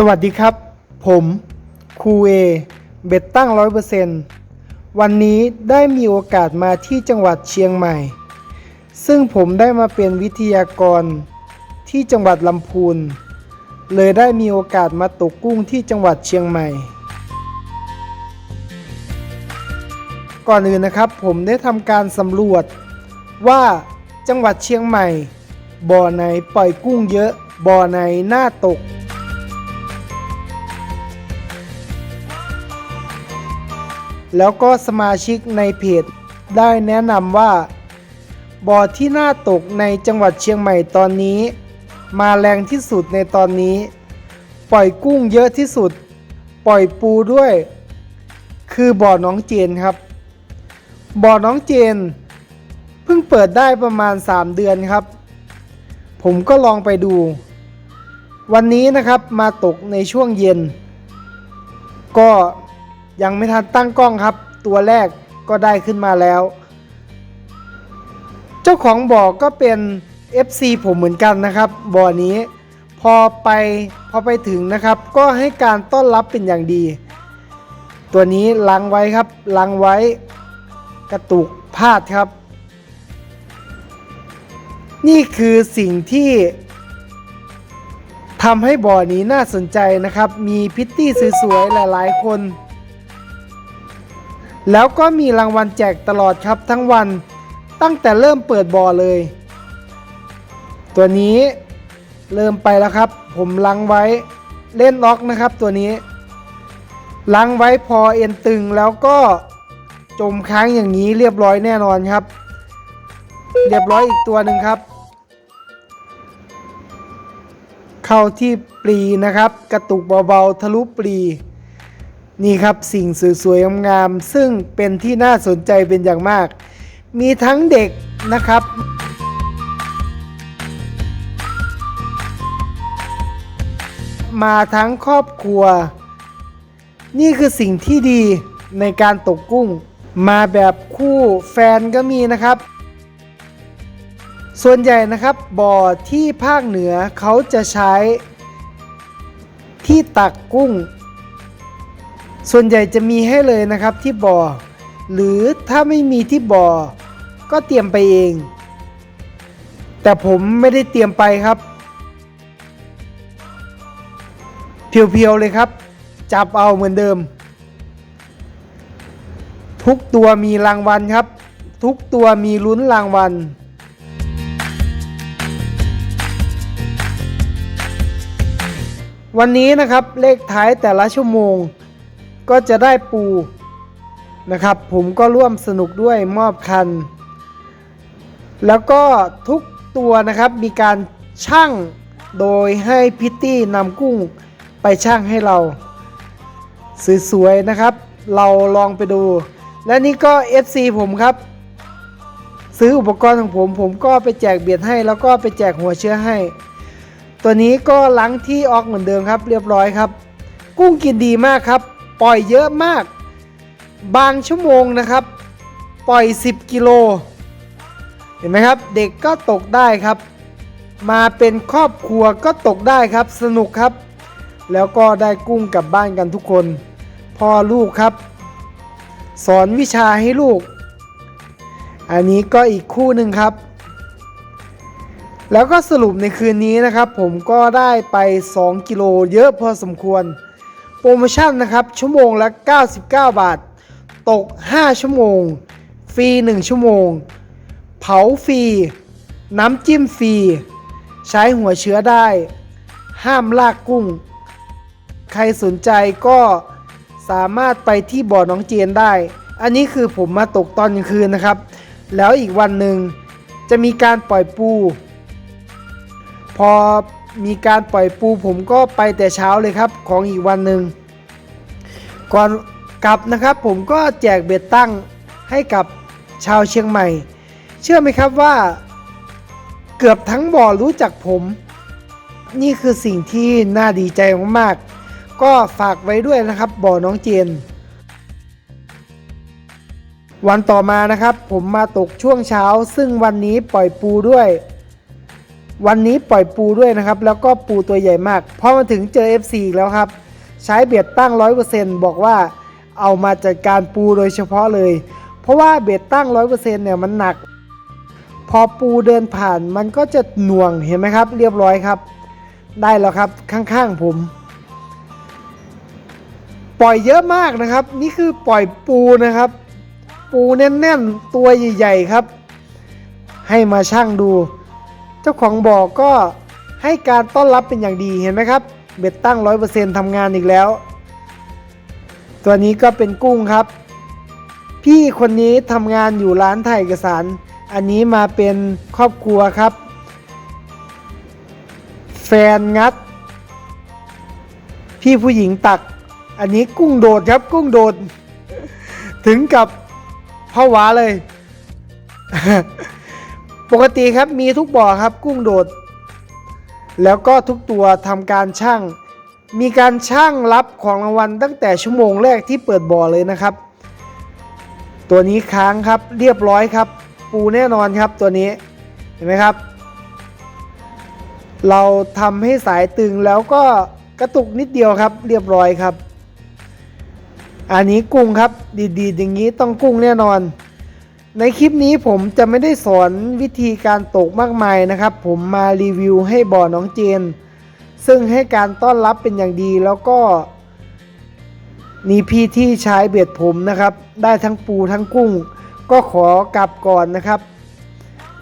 สวัสดีครับ ผมครูเอเบ็ดตั้งร้อยเปอร์เซนวันนี้ได้มีโอกาสมาที่จังหวัดเชียงใหม่ ซึ่งผมได้มาเป็นวิทยากรที่จังหวัดลำพูน เลยได้มีโอกาสมาตกกุ้งที่จังหวัดเชียงใหม่ ก่อนอื่นนะครับผมได้ทำการสำรวจ ว่าจังหวัดเชียงใหม่ บ่อไหนปล่อยกุ้งเยอะ บ่อไหนหน่าตก แล้วก็สมาชิกในเพจได้แนะนำว่าบ่อที่น่าตกในจังหวัดเชียงใหม่ตอนนี้ มาแรงที่สุดในตอนนี้ ปล่อยกุ้งเยอะที่สุด ปล่อยปูด้วย คือบ่อน้องเจนครับ บ่อน้องเจน เพิ่งเปิดได้ประมาณ 3 เดือนครับ ผมก็ลองไปดู วันนี้นะครับมาตกในช่วงเย็น ก็ ยังไม่ทันตั้งกล้องครับ ตัวแรกก็ได้ขึ้นมาแล้ว เจ้าของบ่อก็เป็น FC ผมเหมือนกันนะครับ บ่อนี้พอไปพอไปถึงนะครับ ก็ให้การต้อนรับเป็นอย่างดี ตัวนี้ลังไว้ครับลังไว้กระตุกพาดครับ นี่คือสิ่งที่ทำให้บ่อนี้น่าสนใจนะครับ มีพิตตี้สวยๆ หลายๆ คน แล้วก็มีรางวัลแจกตลอดครับทั้งวัน ตั้งแต่เริ่มเปิดบ่อเลย ตัวนี้เริ่มไปแล้วครับ ผมลังไว้เล่นล็อกนะครับ ตัวนี้ลังไว้พอเอ็นตึงแล้วก็จมค้างอย่างนี้เรียบร้อยแน่นอนครับ เรียบร้อยอีกตัวหนึ่งครับ เข้าที่ปลีนะครับ กระตุกเบาๆทะลุปลี นี่ครับสิ่งสวยๆงามๆซึ่งเป็นที่น่าสนใจเป็นอย่างมาก มีทั้งเด็กนะครับ มาทั้งครอบครัว นี่คือสิ่งที่ดีในการตกกุ้ง มาแบบคู่แฟนก็มีนะครับ ส่วนใหญ่นะครับบ่อที่ภาคเหนือเขาจะใช้ที่ตักกุ้ง ส่วนใหญ่จะมีให้เลยนะครับที่บ่อ หรือถ้าไม่มีที่บ่อ ก็เตรียมไปเอง แต่ผมไม่ได้เตรียมไปครับ เพียวๆเลยครับ จับเอาเหมือนเดิม ทุกตัวมีรางวัลครับ ทุกตัวมีลุ้นรางวัลวันนี้นะครับเลขท้ายแต่ละชั่วโมง ก็จะได้ปูนะครับ ผมก็ร่วมสนุกด้วยมอบคัน แล้วก็ทุกตัวนะครับมีการช่างโดยให้พิตตี้นำกุ้งไปช่างให้เรา สวยๆนะครับ เราลองไปดู และนี่ก็ FC ผมครับ ซื้ออุปกรณ์ของผม ผมก็ไปแจกเบียดให้ แล้วก็ไปแจกหัวเชื้อให้ ตัวนี้ก็ล้างที่ออกเหมือนเดิมครับ เรียบร้อยครับ กุ้งกินดีมากครับ ปล่อยเยอะมาก บางชั่วโมงนะครับ ปล่อย 10 กิโล เห็นไหมครับ เด็กก็ตกได้ครับ มาเป็นครอบครัวก็ตกได้ครับ สนุกครับ แล้วก็ได้กุ้งกลับบ้านกันทุกคน พ่อลูกครับ สอนวิชาให้ลูก อันนี้ก็อีกคู่หนึ่งครับแล้วก็สรุปในคืนนี้นะครับ ผมก็ได้ไป 2 กิโลเยอะพอสมควร โปรโมชั่นนะครับ ชั่วโมงละ 99 บาท ตก 5 ชั่วโมง ฟรี 1 ชั่วโมง เผาฟรี น้ำจิ้มฟรี ใช้หัวเชื้อได้ ห้ามลากกุ้ง ใครสนใจก็สามารถไปที่บ่อน้องเจนได้ อันนี้คือผมมาตกตอนกลางคืนนะครับ แล้วอีกวันหนึ่งจะมีการปล่อยปู พอ มีการปล่อยปูผมก็ไปแต่เช้าเลยครับของอีกวันหนึ่งก่อนกลับนะครับผมก็แจกเบ็ดตั้งให้กับชาวเชียงใหม่ เชื่อไหมครับว่า เกือบทั้งบ่อรู้จักผม นี่คือสิ่งที่น่าดีใจมากๆ ก็ฝากไว้ด้วยนะครับบ่อน้องเจน วันต่อมานะครับผมมาตกช่วงเช้า ซึ่งวันนี้ปล่อยปูด้วย วันนี้ปล่อยปูด้วยนะครับ แล้วก็ปูตัวใหญ่มากพอมาถึงเจอ FC อีกแล้วครับ ใช้เบ็ดตั้ง 100%บอกว่าเอามาจัดการปูโดยเฉพาะเลย เพราะว่าเบ็ดตั้ง 100%เนี่ยมันหนัก พอปูเดินผ่านมันก็จะหน่วงเห็นไหมครับ เรียบร้อยครับ ได้แล้วครับข้างๆผม ปล่อยเยอะมากนะครับ นี่คือปล่อยปูนะครับ ปูแน่นๆตัวใหญ่ๆครับ ให้มาช่างดู จ้าของบ่อก็ให้การต้อนรับเป็นอย่างดีเห็นไหมครับ เบ็ดตั้ง 100%ทำงานอีกแล้ว ตัวนี้ก็เป็นกุ้งครับ พี่คนนี้ทำงานอยู่ร้านถ่ายเอกสาร อันนี้มาเป็นครอบครัวครับ แฟนงัด พี่ผู้หญิงตัก อันนี้กุ้งโดดครับกุ้งโดด ถึงกับผวาเลย ปกติครับมีทุกบ่อครับกุ้งโดด แล้วก็ทุกตัวทำการช่างมีการช่างรับของรางวัลตั้งแต่ชั่วโมงแรกที่เปิดบ่อเลยนะครับ ตัวนี้ค้างครับเรียบร้อยครับ ปูแน่นอนครับตัวนี้เห็นไหมครับ เราทำให้สายตึงแล้วก็กระตุกนิดเดียวครับ เรียบร้อยครับ อันนี้กุ้งครับดีๆอย่างนี้ต้องกุ้งแน่นอน ในคลิปนี้ผมจะไม่ได้สอนวิธีการตกมากมายนะครับ ผมมารีวิวให้บ่อน้องเจน ซึ่งให้การต้อนรับเป็นอย่างดีแล้วก็นี่พี่ที่ใช้เบ็ดผมนะครับ ได้ทั้งปูทั้งกุ้ง ก็ขอกลับก่อนนะครับ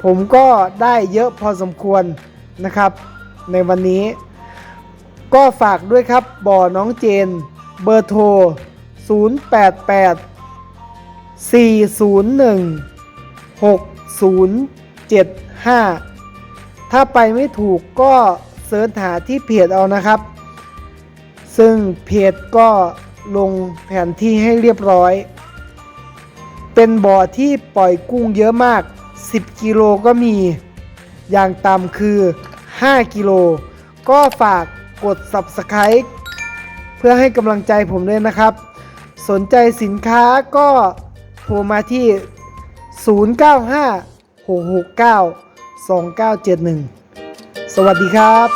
ผมก็ได้เยอะพอสมควรนะครับ ในวันนี้ ก็ฝากด้วยครับบ่อน้องเจน เบอร์โทร 088 401 6075 ถ้าไปไม่ถูกก็เสิร์ชหาที่เพจเอานะครับ ซึ่งเพจก็ลงแผนที่ให้เรียบร้อย เป็นบ่อที่ปล่อยกุ้งเยอะมาก 10 กิโลก็มี อย่างต่ำคือ 5 กิโล ก็ฝากกด Subscribe เพื่อให้กำลังใจผมด้วยนะครับ สนใจสินค้าก็ โทรมาที่ 095 669 2971 สวัสดีครับ